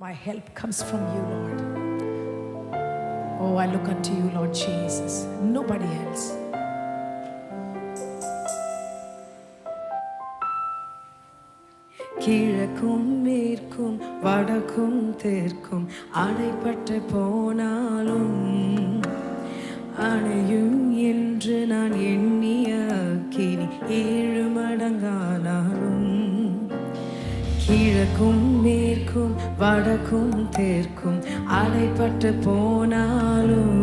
My help comes from you, Lord. Oh, I look unto you, Lord Jesus. Nobody else. கிழக்கும் மேற்கும் வடக்கும் தெற்கும் அடைப்பட்டு போனாலும் அணையும் என்று நான் எண்ணிய அக்கினி ஏழு மடங்கானாலும் கிழக்கும் வடக்கும் தெற்கும் அடைப்பட்டு போனாலும்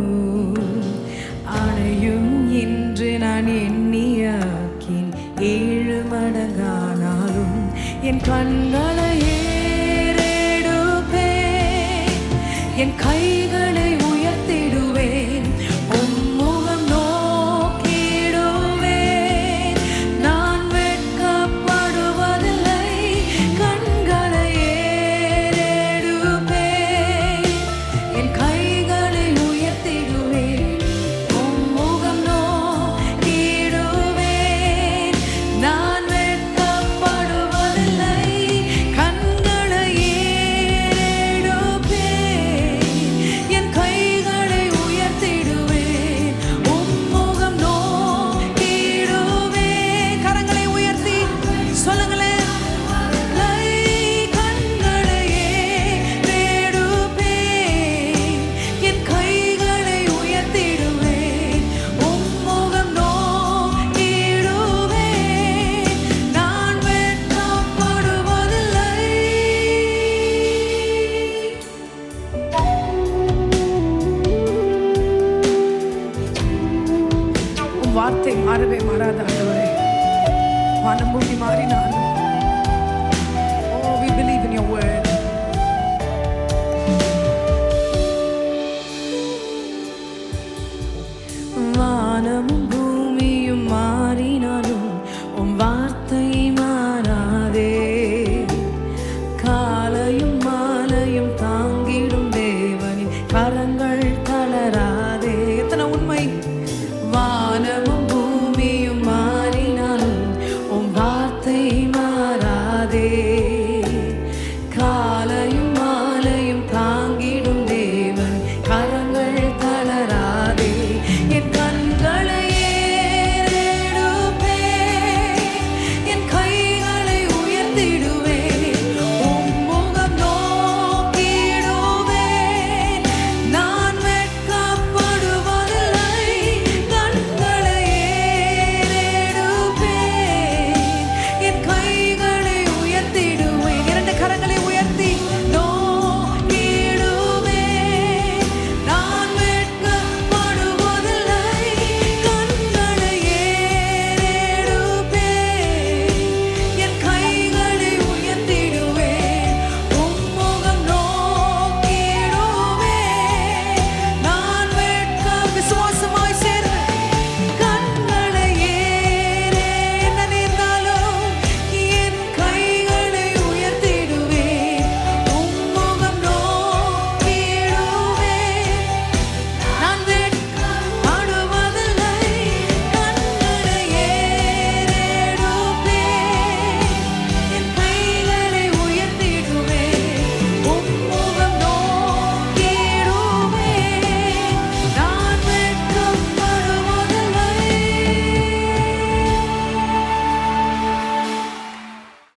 அணையும் இன்று நான் எண்ணியாக்கின் ஏழு மடங்கானாலும் என் கண்களை ஏறேடுப்பே என் கை வார்த்தை மாறவே மாறாத ஆண்டவரே. மனமூடி மாறினாலும் ஓ we believe in your word வானமும்